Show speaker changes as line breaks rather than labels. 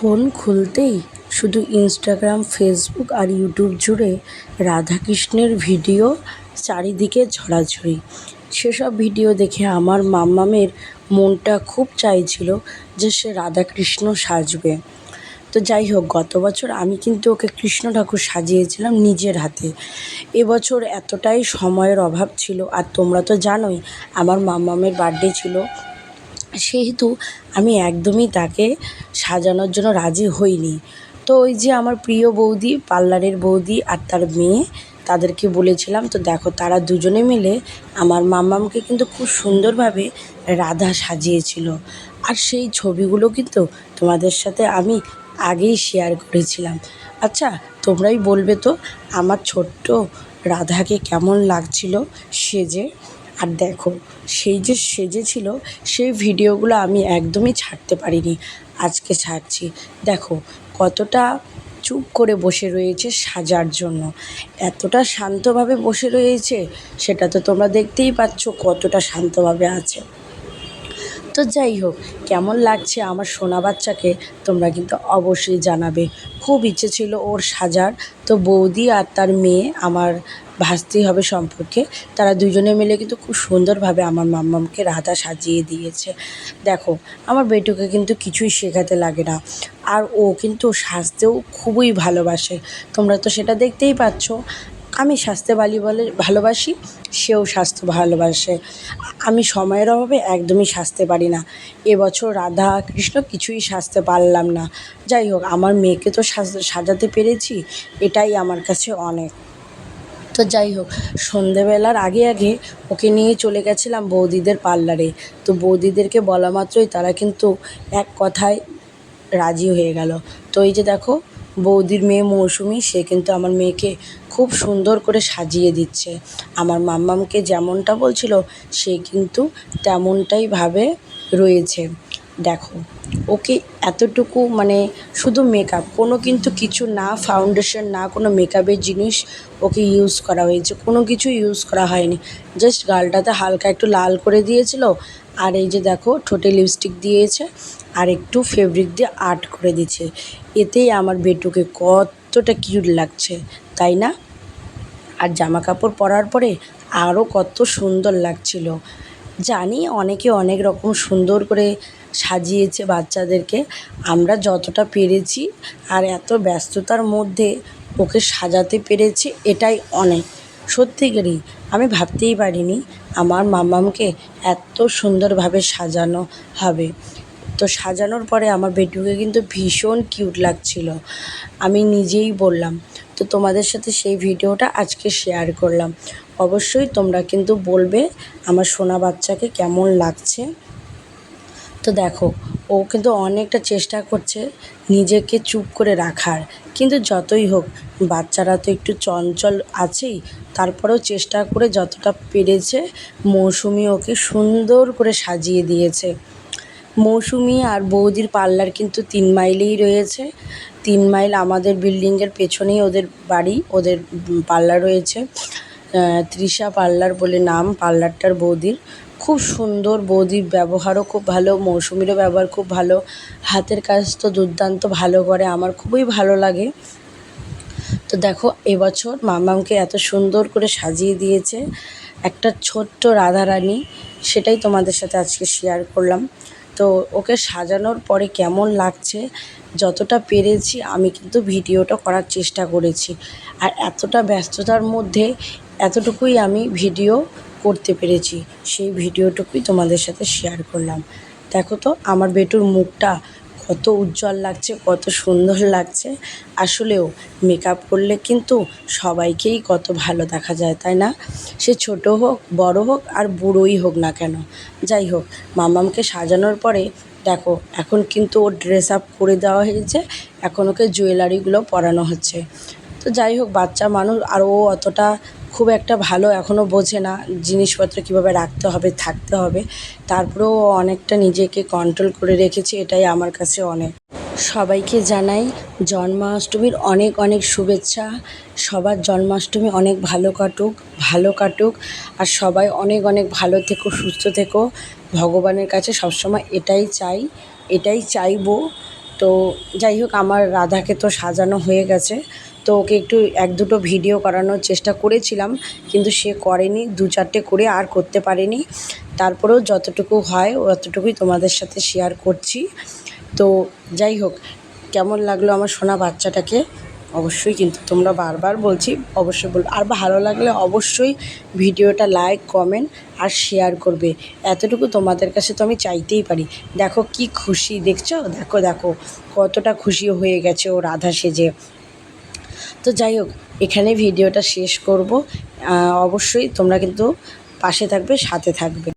Phone খুলতেই শুধু Instagram Facebook আর YouTube জুড়ে রাধাকৃষ্ণের ভিডিও চারিদিকে ছড়াছড়ি সেসব ভিডিও দেখে আমার মাম্মামের মনটা খুব চাইছিল যে সে রাধাকৃষ্ণ সাজবে। তো যাই হোক, গত বছর আমি কিন্তু ওকে কৃষ্ণ ঠাকুর সাজিয়েছিলাম নিজের হাতে। এবছর এতটাই সময়ের অভাব ছিল। আর তোমরা তো জানোই, আমার মাম্মামের বার্থডে ছিল সেহেতু আমি একদমই তাকে সাজানোর জন্য রাজি হইনি। তো ওই যে আমার প্রিয় বৌদি, পার্লারের বৌদি আর তার মেয়ে, তাদেরকে বলেছিলাম, তো দেখো, তারা দুজনে মিলে আমার মাম্মামকে কিন্তু খুব সুন্দরভাবে রাধা সাজিয়েছিল। আর সেই ছবিগুলো কিন্তু তোমাদের সাথে আমি আগেই শেয়ার করেছিলাম। আচ্ছা তোমরাই বলবে তো, আমার ছোট্ট রাধাকে কেমন লাগছিল সেজে আর দেখো, সেই যে সেজেছিল সেই ভিডিওগুলো আমি একদমই ছাড়তে পারিনি। আজকে ছাড়ছি। দেখো, কতটা চুপ করে বসে রয়েছে সাজার জন্য। এতটা শান্তভাবে বসে রয়েছে, সেটা তো তোমরা দেখতেই পাচ্ছ কতটা শান্তভাবে আছে। তো যাই হোক, কেমন লাগছে আমার সোনা বাচ্চাকে তোমরা কিন্তু অবশ্যই জানাবে। খুব ইচ্ছে ছিল ওর সাজার। তো বৌদি আর তার মেয়ে, আমার ভাসতেই হবে সম্পর্কে, তারা দুজনে মিলে কিন্তু খুব সুন্দরভাবে আমার মাম্মামকে রাধা সাজিয়ে দিয়েছে। দেখো, আমার বেটুকে কিন্তু কিছুই শেখাতে লাগে না। আর ও কিন্তু সাজতেও খুবই ভালোবাসে। তোমরা তো সেটা দেখতেই পাচ্ছ। আমি সাজতে বালি বলে ভালোবাসি, সেও স্বাস্থ্য ভালোবাসে। আমি সময়ের অভাবে একদমই সাজতে পারি না। এবছর রাধা কৃষ্ণ কিছুই সাজতে পারলাম না। যাই হোক, আমার মেয়েকে তো সাজাতে পেরেছি, এটাই আমার কাছে অনেক। তো যাই হোক, সন্ধেবেলার আগে আগে ওকে নিয়ে চলে গেছিলাম বৌদিদের পার্লারে। তো বৌদিদেরকে বলা মাত্রই তারা কিন্তু এক কথায় রাজি হয়ে গেল। তো এই যে দেখো বৌদির মেয়ে মৌসুমি, সে কিন্তু আমার মেয়েকে খুব সুন্দর করে সাজিয়ে দিচ্ছে। আমার মাম্মামকে যেমনটা বলছিল, সে কিন্তু তেমনটাই ভাবে রয়েছে। দেখো, ওকে এতটুকু মানে শুধু মেকআপ কোনো কিন্তু কিছু না ফাউন্ডেশন না, কোনো মেকআপের জিনিস ওকে ইউজ করা হয়েছে। কোনো কিছু ইউজ করা হয়নি। জাস্ট গালটাতে হালকা একটু লাল করে দিয়েছিল। আর এই যে দেখো, ঠোঁটে লিপস্টিক দিয়েছে। আর একটু ফেব্রিক দিয়ে আর্ট করে দিচ্ছে। এতেই আমার বেটুকে কতটা কিউট লাগছে, তাই না? আর জামা কাপড় পরার পরে আরও কত সুন্দর লাগছিল। জানি অনেকে অনেক রকম সুন্দর করে সাজিয়েছে বাচ্চাদেরকে। আমরা যতটা পেরেছি আর এত ব্যস্ততার মধ্যে ওকে সাজাতে পেরেছি, এটাই অনেক। সত্যিকারই আমি ভাবতেই পারিনি আমার মামামকে এত সুন্দরভাবে সাজানো হবে। তো সাজানোর পরে আমার বেটুকে কিন্তু ভীষণ কিউট লাগছিল। আমি নিজেই বললাম, তো তোমাদের সাথে সেই ভিডিওটা আজকে শেয়ার করলাম। অবশ্যই তোমরা কিন্তু বলবে আমার সোনা বাচ্চাকে কেমন লাগছে। তো দেখো, ও কিন্তু অনেকটা চেষ্টা করছে নিজেকে চুপ করে রাখার। কিন্তু যতই হোক, বাচ্চারা তো একটু চঞ্চল আছেই, তারপরেও চেষ্টা করে যতটা পেরেছে মৌসুমি ওকে সুন্দর করে সাজিয়ে দিয়েছে। মৌসুমি আর বৌদির পার্লার কিন্তু তিন মাইলেই রয়েছে। তিন মাইল আমাদের বিল্ডিংয়ের পেছনেই ওদের বাড়ি, ওদের পার্লার রয়েছে। তৃষা পার্লার বলে নাম, পার্লারটার বৌদির। খুব সুন্দর বৌদির ব্যবহারও খুব ভালো, মৌসুমিরও ব্যবহার খুব ভালো। হাতের কাজ তো দুর্দান্ত, ভালো করে, আমার খুবই ভালো লাগে। তো দেখো, এবছর মামামকে এত সুন্দর করে সাজিয়ে দিয়েছে। একটা ছোট্ট রাধারানী, সেটাই তোমাদের সাথে আজকে শেয়ার করলাম। তো ওকে সাজানোর পরে কেমন লাগছে, যতটা পেরেছি আমি কিন্তু ভিডিওটা করার চেষ্টা করেছি। আর এতটা ব্যস্ততার মধ্যে এতটুকুই আমি ভিডিও করতে পেরেছি, সেই ভিডিওটুকুই তোমাদের সাথে শেয়ার করলাম। দেখো তো, আমার বেটুর মুখটা কত উজ্জ্বল লাগছে, কত সুন্দর লাগছে। আসলেও মেকআপ করলে কিন্তু সবাইকেই কত ভালো দেখা যায়, তাই না? সে ছোট হোক, বড় হোক, আর বুড়োই হোক না কেন। যাই হোক, মামামকে সাজানোর পরে দেখো, এখন কিন্তু ওর ড্রেস আপ করে দেওয়া হয়েছে, এখন ওকে জুয়েলারিগুলো পরানো হচ্ছে। তো যাই হোক, বাচ্চা মানুষ আর ও অতটা খুব একটা ভালো এখনও বোঝে না জিনিসপত্র কীভাবে রাখতে হবে, থাকতে হবে। তারপরেও অনেকটা নিজেকে কন্ট্রোল করে রেখেছে, এটাই আমার কাছে অনেক। সবাইকে জানাই জন্মাষ্টমীর অনেক অনেক শুভেচ্ছা। সবার জন্মাষ্টমী অনেক ভালো কাটুক ভালো কাটুক। আর সবাই অনেক অনেক ভালো থেকো, সুস্থ থেকো। ভগবানের কাছে সবসময় এটাই চাই, এটাই চাইব। তো যাই হোক, আমার রাধাকে তো সাজানো হয়ে গেছে। তো ওকে একটু এক দুটো ভিডিও করানোর চেষ্টা করেছিলাম, কিন্তু সে করেনি, দু চারটে করে আর করতে পারেনি। তারপরেও যতটুকু হয়, অতটুকুই তোমাদের সাথে শেয়ার করছি। তো যাই হোক, কেমন লাগল আমার সোনা বাচ্চাটাকে? অবশ্যই কিন্তু তোমরা বারবার বলছি, অবশ্যই বল, আর ভালো লাগলে অবশ্যই ভিডিওটা লাইক কমেন্ট আর শেয়ার করবে। এতটুকু তোমাদের কাছে তো আমি চাইতেই পারি। দেখো কি খুশি, দেখছ? দেখো দেখো, কতটা খুশি হয়ে গেছে ও রাধা সেজে। তো যাই হোক, এখানে ভিডিওটা শেষ করব। অবশ্যই তোমরা কিন্তু পাশে থাকবে, সাথে থাকবে।